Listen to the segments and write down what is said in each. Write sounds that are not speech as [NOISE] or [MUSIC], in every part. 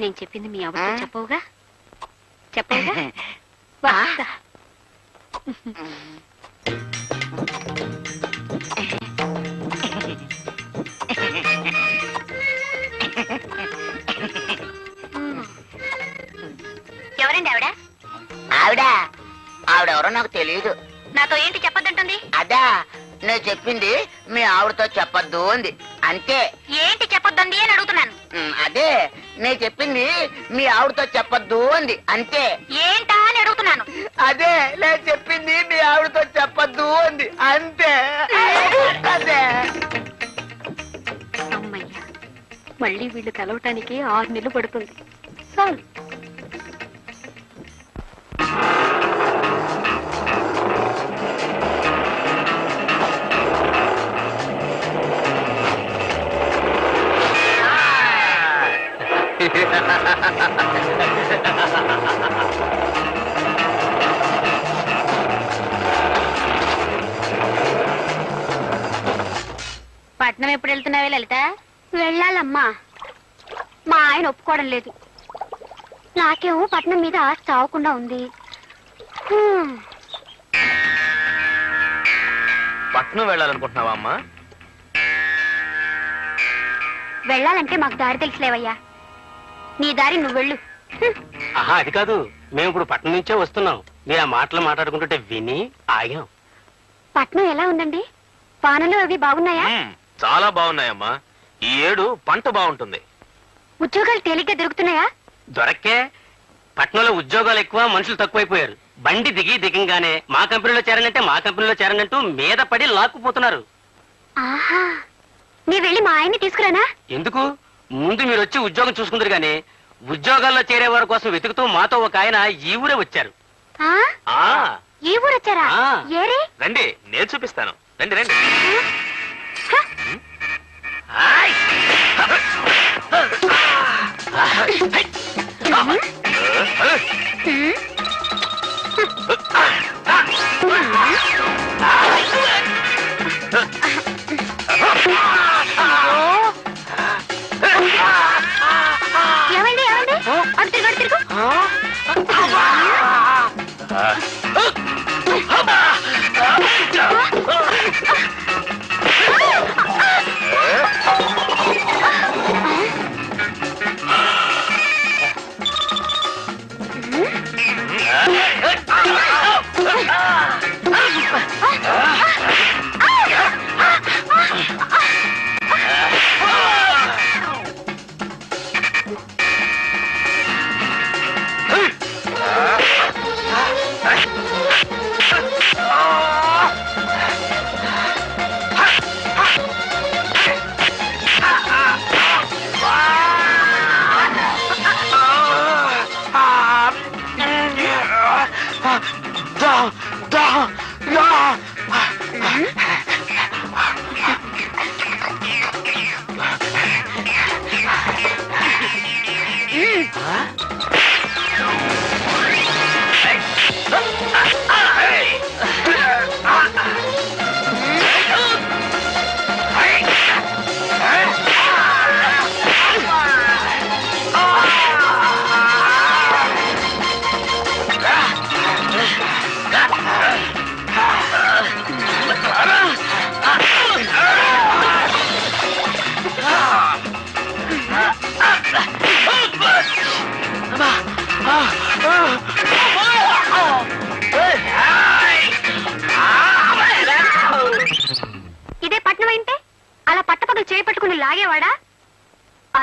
నేను చెప్పింది మీ అవ్వతో చెప్పవుగా? చెప్పవుగా? వస్తా. ఎవరండి ఆవిడ? ఆవిడ. ఆవిడెవరో నాకు తెలియదు నాతో ఏంటి చెప్పొద్దంటుంది? అదా నేను చెప్పింది మీ ఆవిడతో చెప్పొద్దు అంది. అంతే. ఏంటి చెప్పొద్దండి అని అడుగుతున్నాను. అదే. నేను చెప్పింది మీ ఆవిడతో చెప్పొద్దు అంది. అంతే. ఏంటా అని అడుగుతున్నాను. అదే నేను చెప్పింది మీ ఆవిడతో చెప్పొద్దు అంది. అంతే. అదే. అమ్మయ్యా మళ్ళీ వీళ్ళు కలవటానికి ఆరు నెలలు పడుతుంది. చాలు ఎప్పుడు వెళ్తున్నావే లలిత? వెళ్ళాలమ్మా. మా ఆయన ఒప్పుకోవడం లేదు. నాకేమో పట్నం మీద ఆశ చావకుండా ఉంది. హ్మ్, పట్నం వెళ్ళాలనుకుంటున్నావా అమ్మా? వెళ్ళాలంటే మాకు దారి తెలుసులేవయ్యా. నీ దారి నువ్వు వెళ్ళు. హ్మ్, ఆహా అది కాదు. మేము ఇప్పుడు పట్నం నుంచే వస్తున్నాం. మీరు ఆ మాటలు మాట్లాడుకుంటుంటే విని ఆగాం. పట్నం ఎలా ఉందండి? వానలు అవి బాగున్నాయా? మ్మ్, చాలా బాగున్నాయమ్మా. ఈ ఏడు పంట బాగుంటుంది. ఉద్యోగాలు తేలిగ్గా దొరుకుతున్నాయా? దొరక్కే. పట్నంలో ఉద్యోగాలు ఎక్కువ మనుషులు తక్కువైపోయారు. బండి దిగి దిగంగానే మా కంపెనీలో చేరనంటే మా కంపెనీలో చేరనంటూ మీద పడి లాక్కుపోతున్నారు. ఆహా. నీ వెళ్ళి మా ఆయన్ని తీసుకురానా? ఎందుకు? ముందు మీరు వచ్చి ఉద్యోగం చూసుకుందరు గానీ ఉద్యోగాల్లో చేరే వారి కోసం వెతుకుతూ మాతో ఒక ఆయన ఈ ఊరే వచ్చారు. ఆ? ఆ. ఈ ఊరు వచ్చారా ఆ. ఏరే? రండి నేను చూపిస్తాను. రండి రండి. హ,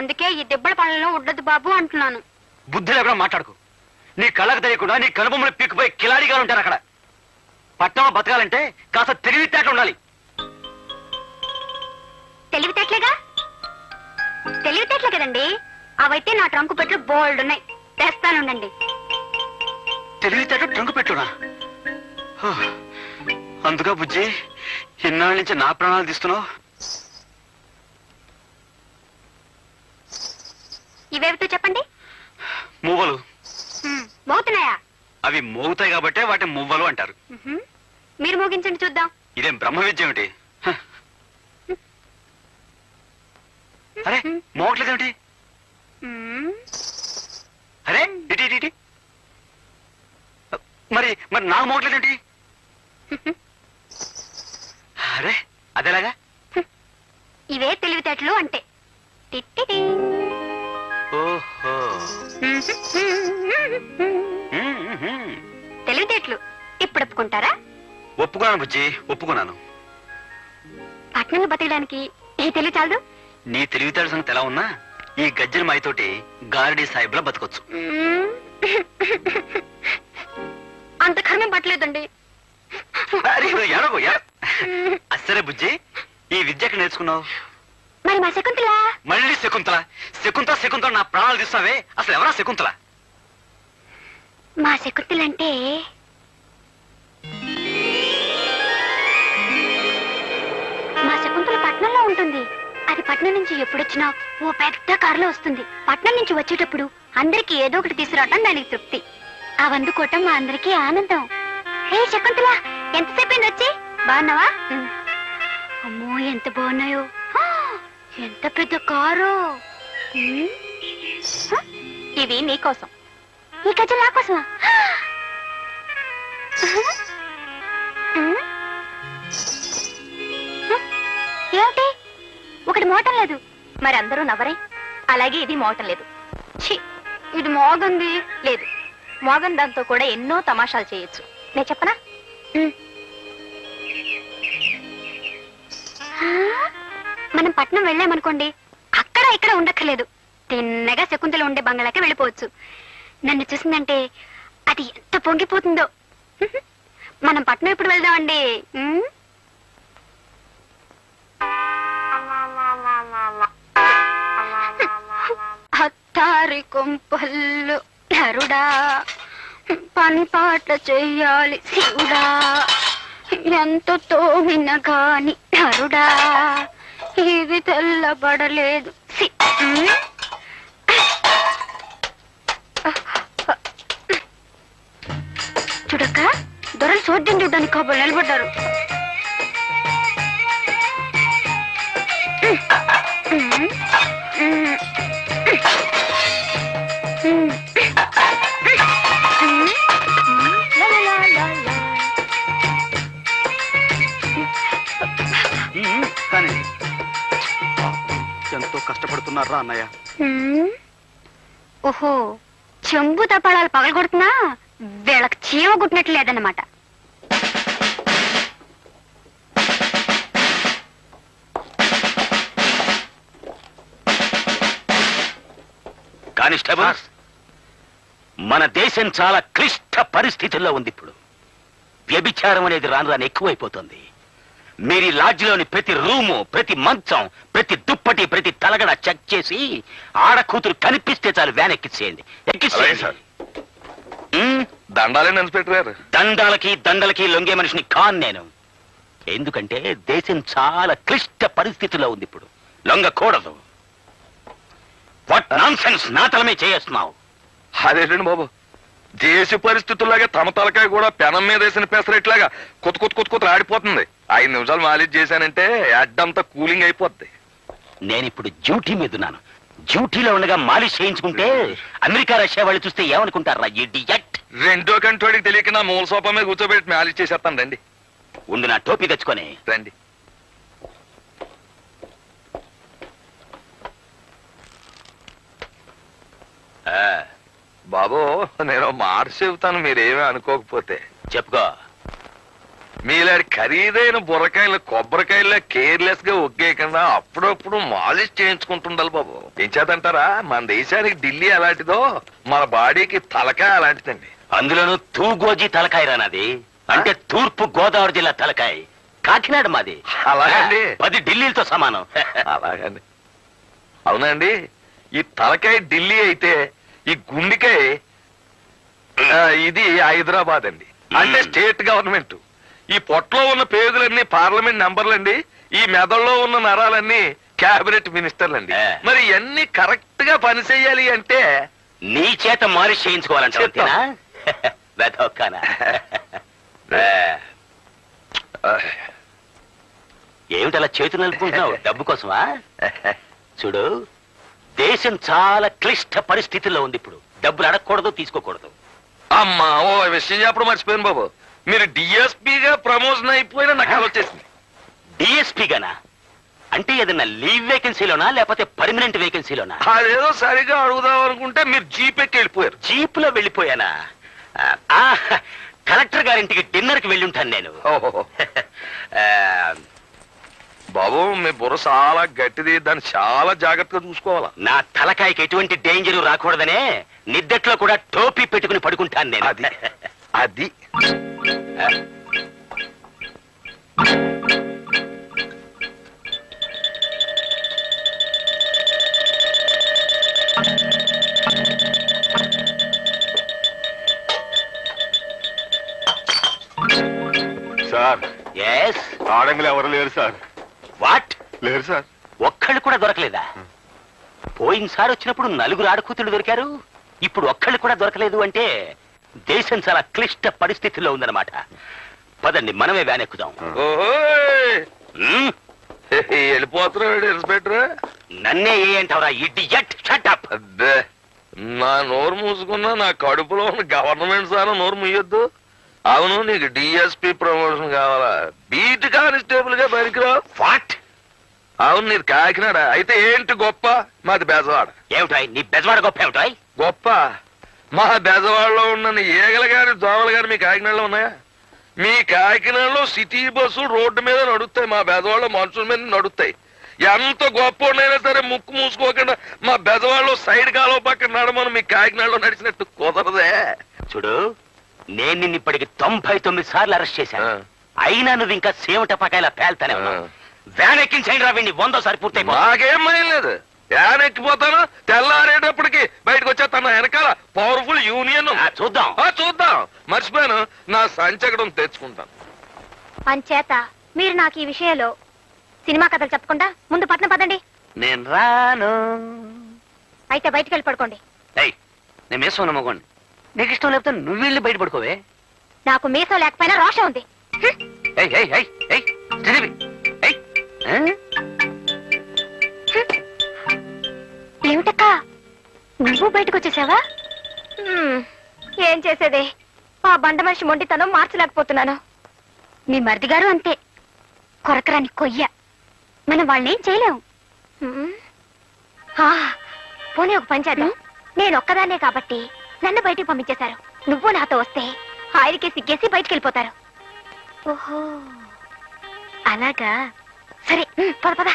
అందుకే ఈ దెబ్బల పనులను ఉండదు బాబు అంటున్నాను. బుద్ధి లేకుండా మాట్లాడుకు. నీ కళ్ళకు తెలియకుండా నీ కనుబొమ్మలు పీక్కుపోయి కిలాడిగా ఉంటారు అక్కడ. పట్టణంలో బతకాలంటే కాస్త తెలివితేటలు ఉండాలి. తెలివితేటలేగా? తెలివితేటలే కదండి. అవైతే నా ట్రంకు పెట్లు బోల్డ్ ఉన్నాయి. తెస్తానుండండి తెలివితేట ట్రంకు పెట్టునా అందుకా బుజ్జి ఇన్నాళ్ళ నుంచి నా ప్రాణాలు తీస్తున్నావు. ఇవేమిటో చెప్పండి. మువ్వలు మోగుతున్నాయా? అవి మోగుతాయి కాబట్టి వాటిని మువ్వలు అంటారు. మీరు మోగించండి చూద్దాం. ఇదేం బ్రహ్మ విద్య ఏమిటి? అరే మోగట్లేదేమిటి? మ్మ్. అరే మరి మరి నా మోగట్లేదేమిటి? అరే అదేలాగా? ఇవే తెలివితేటలు అంటే. ఒప్పుకున్నాను బుజ్జి? ఒప్పుకున్నాను. పట్నంలో బతకడానికి ఈ తెలివి చాలదు? నీ తెలివితేట సంగతి ఎలా ఉన్నా ఈ గజ్జల మాయతోటి గారడీ సాహిబ్లా బతకొచ్చు. అంత కర్మం పట్టలేదండి. అరే, నువ్వు ఎడగు, ఎడ. అస్సరే బుజ్జి ఈ విద్య ఎక్కడ నేర్చుకున్నావు? మరి మా శకుంతలా? మళ్ళీ శకుంతల? శకుంతల శకుంతల నా ప్రాణాలు తీస్తావే? అసలు ఎవరా శకుంతల? మా శకుంతలంటే ఉంటుంది. అది పట్నం నుంచి ఎప్పుడొచ్చినా ఓ పెద్ద కారులో వస్తుంది. పట్నం నుంచి వచ్చేటప్పుడు అందరికి ఏదో ఒకటి తీసుకురావటం దానికి తృప్తి. ఆ వందుకోవటం మా అందరికీ ఆనందం. హే శకుంతల ఎంతసేపు వచ్చి? బాగున్నావా. అమ్మో ఎంత బాగున్నాయో. ఎంత పెద్ద కారు. ఆ, ఇవి నీకోసం ఈ గజ్జలు నా కోసమా? ఒకటి మోటం లేదు. మరి అందరూ నవ్వరే. అలాగే ఇది మోటం లేదు. ఛీ, ఇది మోగంది లేదు. మోగన్ దాంతో కూడా ఎన్నో తమాషాలు చేయొచ్చు. నేను చెప్పనా? మనం పట్నం వెళ్ళామనుకోండి అక్కడ ఇక్కడ ఉండక్కర్లేదు. తిన్నగా శకుంతలు ఉండే బంగ్లాకి వెళ్ళిపోవచ్చు. నన్ను చూసిందంటే అది ఎంత పొంగిపోతుందో. మనం పట్నం ఎప్పుడు వెళ్దామండి? ఉమ్? హత్తారి కొంపల్లు నరుడా. పని పాట చెయ్యాలి శివుడా. ఎంత తోమిన గాని నరుడా. ఇది తెల్లబడలేదు చూడక దొరలు చూడ్డం చూడడానికి కాబోలు నిలబడ్డారు. ఉమ్. కానీ ఎంతో కష్టపడుతున్నారా అన్నయ్య. ఓహో చెంబు తపాళాలు పగలగొడుతున్నా వీళ్ళకి చీమ కుట్టినట్లు లేదన్నమాట. కానిస్టేబుల్స్? మన దేశం చాలా క్లిష్ట పరిస్థితుల్లో ఉంది ఇప్పుడు. వ్యభిచారం అనేది రాను రాను ఎక్కువైపోతుంది. మీరు ఈ లాడ్జిలోని ప్రతి రూము ప్రతి మంచం ప్రతి దుప్పటి ప్రతి తలగడ చెక్ చేసి ఆడ కూతురు కనిపిస్తే చాలు వ్యాన్ అలాగే. ఉమ్, ఇన్స్పెక్టర్ గారు. దండాలకి దండలకి లొంగే మనిషిని కాన్ నేను. ఎందుకంటే దేశం చాలా క్లిష్ట పరిస్థితిలో ఉంది ఇప్పుడు. లొంగకూడదు. వాట్ నాన్ సెన్స్ నా తలమే చేస్తున్నావు. అదేంటండి బాబు? దేశ పరిస్థితుల్లాగే తమ తలకాయ కూడా పెనం మీద వేసిన పెసరెట్లాగా కొత్త కొత్త కొత్త కొత్త ఆడిపోతుంది. ఐదు నిమిషాలు మాలిష్ చేశానంటే అడ్డంతా కూలింగ్ అయిపోద్ది. నేను ఇప్పుడు డ్యూటీ మీద ఉన్నాను. డ్యూటీలో ఉండగా మాలిష్ చేయించుకుంటే అమెరికా రష్యా వాళ్ళు చూస్తే ఏమనుకుంటారా ఇడియట్? రెండో కంటోడికి తెలియక నా మూల సోఫా మీద కూర్చోబెట్టి మాలిష్ చేసేస్తాను. రండి. ఉండు నా టోపీ తెచ్చుకొని. రండి. ఆ, బాబు నేను మాట చెబుతాను మీరేమీ అనుకోకపోతే. చెప్పుకో. మీలాంటి ఖరీదైన బుర్రకాయలు కొబ్బరికాయల కేర్లెస్గా ఒగ్గేయకుండా అప్పుడప్పుడు మాలిష్ చేయించుకుంటుండాలి బాబు. ఏం చేతంటారా మన దేశానికి ఢిల్లీ అలాంటిదో మన బాడీకి తలకాయ అలాంటిదండి. అందులోనూ తూగోజీ తలకాయ రానది అంటే తూర్పు గోదావరి జిల్లా తలకాయ. కాకినాడ మాది. అలాగండి. [LAUGHS] పది ఢిల్లీలతో సమానం. [LAUGHS] అలాగండి. అవునండి ఈ తలకాయ ఢిల్లీ అయితే ఈ గుండెకాయ ఆ, ఇది హైదరాబాద్ అండి. అంటే. State government. ఈ పొట్టలో ఉన్న పేగులన్నీ పార్లమెంట్ నంబర్లండి ఈ మెదడులో ఉన్న నరాలన్నీ క్యాబినెట్ మినిస్టర్లండి. మరి ఇవన్నీ కరెక్ట్గా పని చేయాలి అంటే నీ చేత మాలిష్ చేయించుకోవాలంటే [LAUGHS] ఏమిటి అలా చేతులు నలుపుకుంటున్నావు? [LAUGHS] డబ్బు కోసమా? చూడు దేశం చాలా క్లిష్ట పరిస్థితుల్లో ఉంది ఇప్పుడు. డబ్బులు అడగకూడదు తీసుకోకూడదు. అమ్మా ఓ విషయం చెప్పడం మర్చిపోయాను బాబు. మీరు డిఎస్పీగా ప్రమోషన్ అయిపోయినా నాకు అది వచ్చేసింది. డిఎస్పీ గానా? అంటే ఏదన్నా లీవ్ వేకెన్సీలోనా లేకపోతే పర్మనెంట్ వేకెన్సీలోనా? అదేదో సరిగా అడుగుదాం అనుకుంటే మీరు జీపెక్కి వెళ్ళిపోయారు. జీప్లో వెళ్ళిపోయానా? ఆ, ఆ, కలెక్టర్ గారింటికి డిన్నర్కి వెళ్ళి ఉంటాను నేను. ఓహో. [LAUGHS] బుర్ర చాలా గట్టిది దాన్ని చాలా జాగ్రత్తగా చూసుకోవాలా? నా తలకాయకి ఎటువంటి డేంజర్ రాకూడదనే నిద్దట్లో కూడా టోపీ పెట్టుకుని పడుకుంటాను నేను. అది అది. సార్ ఎస్ ఆడంగులు ఎవరు లేరు సార్. వాట్ లేరు సార్. ఒక్కళ్ళు కూడా దొరకలేదా? పోయినసారి వచ్చినప్పుడు నలుగురు ఆడకూతులు దొరికారు ఇప్పుడు ఒక్కళ్ళు కూడా దొరకలేదు అంటే దేశం చాలా క్లిష్ట పరిస్థితుల్లో ఉందన్నమాట. పదండి మనమే వ్యాన్ ఎక్కుదాం? వెళ్ళిపోతున్నాడు ఇన్స్పెక్టర్? నన్నే ఏ అంటావురా ఇడియట్ షటప్ అబ్బే నా నోరు మూసుకున్నా నా కడుపులో ఉన్న గవర్నమెంట్ సార్ నోరు ముయ్యొద్దు అవును నీకు డిఎస్పి ప్రమోషన్ కావాలా? బీట్ కానిస్టేబుల్గా పనికిరావు వాట్ అవును నీది కాకినాడ. అయితే ఏంటి గొప్ప? మాది బెజవాడ. ఏమిటాయ్ నీ బెజవాడ గొప్ప ఏమిటాయ్? గొప్ప? మా బెజవాడలో ఉన్న ఈగలు గాని దోమలు గాని మీ కాకినాడలో ఉన్నాయా? మీ కాకినాడలో సిటీ బస్సు రోడ్డు మీద నడుస్తాయి. మా బెజవాడలో మనుషుల మీద నడుస్తాయి. ఎంత గొప్ప ఉన్నాయినా సరే ముక్కు మూసుకోకుండా మా బెజవాడలో సైడ్ కాలువ పక్కన నడమని మీ కాకినాడలో నడిచినట్టు కుదరదే. చూడు నేను నిన్ను ఇప్పటికి తొంభై తొమ్మిది సార్లు అరెస్ట్ చేశాను. అయినా నువ్వు ఇంకా సేమ టపాకాయలా పేల్తానే ఉన్నావు వ్యాన్ ఎక్కించండి రా వీడిని వందో సారి పూర్తయిపో. నాకేం భయం లేదు. యాన్ ఎక్కిపోతాను తెల్లారేటప్పటికి బయటకు వచ్చేస్తాను వెనకాల పవర్ఫుల్ యూనియన్ ఆ, చూద్దాం. ఆ, చూద్దాం. మర్చిపోయాను నా సంచకడం తెచ్చుకుంటాను. అంచేత మీరు నాకు ఈ విషయంలో సినిమా కథలు చెప్పకుండా ముందు పట్నం పదండి. నేను రాను. అయితే బయటికి వెళ్ళి పడుకోండి. ఏయ్ నేను మేసం నమ్మకోండి. నీకు ఇష్టం లేకపోతే నువ్వు వెళ్ళి బయట పడుకోవే. నాకు మీసం లేకపోయినా రోషం ఉంది. ఏయ్ ఏయ్ ఏయ్ ఏయ్ శ్రీదేవి? ఏమిటక్క? నువ్వు బయటకు వచ్చేసావా? ఏం చేసేదే? ఆ బండ మనిషి మొండితనం మార్చలేకపోతున్నాను. మీ మరిది గారు అంతే. కొరకరాని కొయ్య. మనం వాళ్ళని ఏం చేయలేం పోనీ ఒక పని చేద్దాం. నేను ఒక్కదాన్నే కాబట్టి నన్ను బయటికి పంపించేశారు. నువ్వు నాతో వస్తే ఆయనకే సిగ్గేసి బయటికి వెళ్ళిపోతారు. ఓహో. అలాగా. సరే పద పద.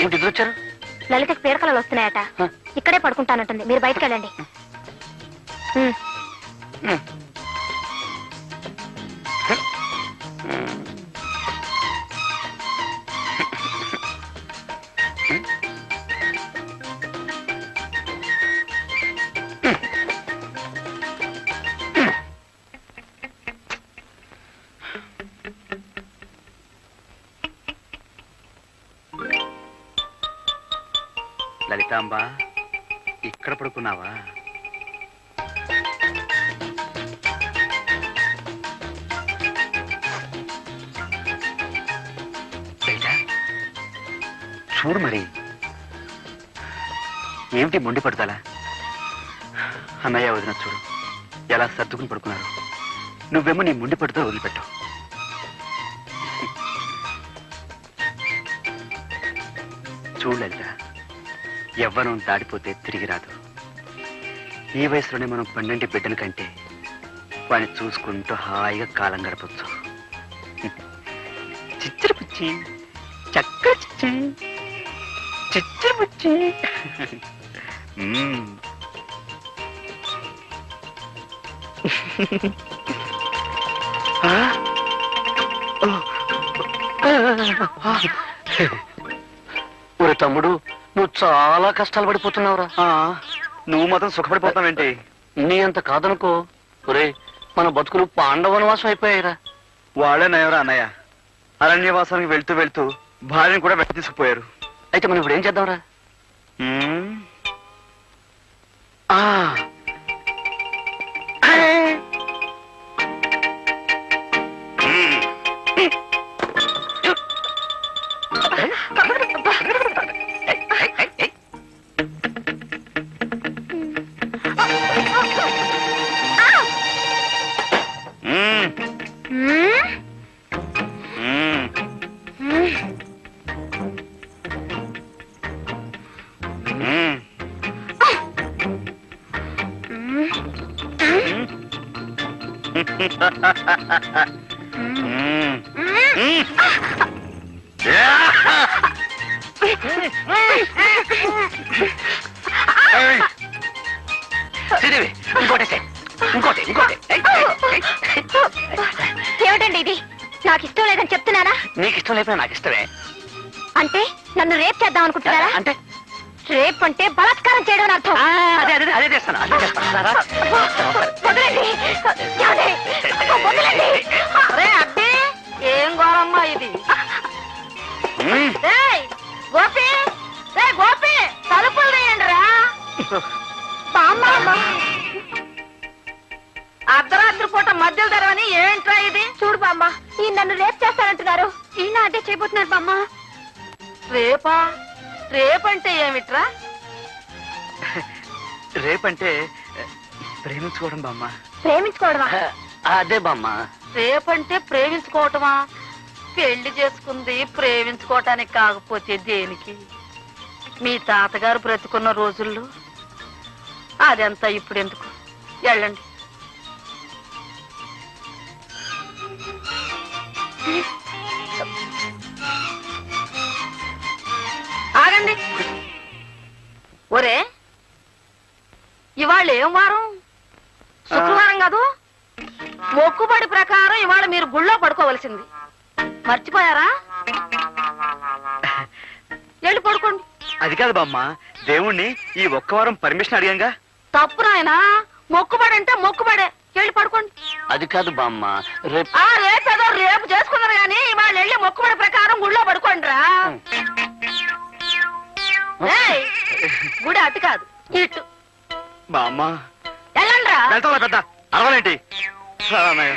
ఏమిటి ఇద్దరు వచ్చారు? లలితకి పీడకలలు వస్తున్నాయట. ఇక్కడే పడుకుంటానంటుంది. మీరు బయటకు వెళ్ళండి. చూడు మరి. ఏమిటి మొండి పడతాలా అన్నయ్య వదిన చూడు ఎలా సర్దుకుని పడుకున్నారు. నువ్వేమో నీ మొండి పడుతో వదిలిపెట్టావు చూడు లలిత దాడిపోతే తిరిగి రాదు. ఈ వయసులోనే మనం పన్నెండు బిడ్డల కంటే వాడిని చూసుకుంటూ హాయిగా కాలం గడపచ్చు. చిచ్చర పుచ్చి చక్కర చిచ్చి. ఒరే తమ్ముడు నువ్వు చాలా కష్టాలు పడిపోతున్నావురా. నువ్వు మాత్రం సుఖపడిపోతావేంటి? నీ అంత కాదనుకో. ఒరే మన బతుకులు పాండవనవాసం అయిపోయాయిరా. వాళ్ళే నయవరా అన్నయ్య. అరణ్యవాసానికి వెళ్తూ వెళ్తూ భార్యను కూడా వెంట తీసుకుపోయారు. అయితే మనం ఇప్పుడు ఏం చేద్దాంరా? శ్రీదేవి ఇంకోటి. ఇంకోటి ఇంకోటి. ఏమిటండి ఇది నాకు ఇష్టం లేదని చెప్తున్నానా నీకు ఇష్టం లేకపోయినా నాకు ఇష్టమే అంటే నన్ను రేప్ చేద్దాం అనుకుంటున్నారా అంటే రేప్ అంటే బలాత్కారం చేయడం అర్థం. ఆ, అదే అదే అదే చేస్తాను అదే చేస్తాను. రారా. వదలండి ఏమండి? వదలండి రే అబ్బే ఏం ఘోరమ్మా ఇది? మ్మ్. గోపి రే గోపి తలుపులు తీయండి రా. అర్ధరాత్రి పూట మధ్యలో తెరవని ఏంట్రా ఇది? చూడు బామ్మ ఈ నన్ను రేప్ చేస్తానంటున్నారు. ఈయన అదే చేయబోతున్నారు బామ్మ. రేపా? రేపంటే ఏమిట్రా? రేపంటే ప్రేమించుకోవడం బామ్మ. ప్రేమించుకోవడమా? అదే బామ్మ. రేపంటే ప్రేమించుకోవటమా? పెళ్ళి చేసుకుంది ప్రేమించుకోవటానికి కాకపోతే దేనికి? మీ తాతగారు బ్రతుకున్న రోజుల్లో అదంతా ఇప్పుడు ఎందుకు వెళ్ళండి. ఆగండి ఒరే ఇవాళ ఏం వారం? శుక్రవారం కాదు? మొక్కుబడి ప్రకారం ఇవాళ మీరు గుళ్ళో పడుకోవలసింది. మర్చిపోయారా? వెళ్ళి పడుకోండి. అది కాదు బామ్మ దేవుణ్ణి ఈ ఒక్క వారం పర్మిషన్ అడిగాంగా? తప్పు నాయనా మొక్కుబడి అంటే మొక్కుబడే. వెళ్ళి పడుకోండి. అది కాదు బామ్మ రేపు ఆ రేపు ఏదో రేపు చేసుకున్నారు కానీ ఇవాళ వెళ్ళి మొక్కుబడి ప్రకారం గుళ్ళో పడుకోండి రా గుడి అటు కాదు ఇటు. బామ్మ. వెళ్ళండి రా వెళ్తా పెద్ద? అరవలేంటి? సరే అన్నయ్య.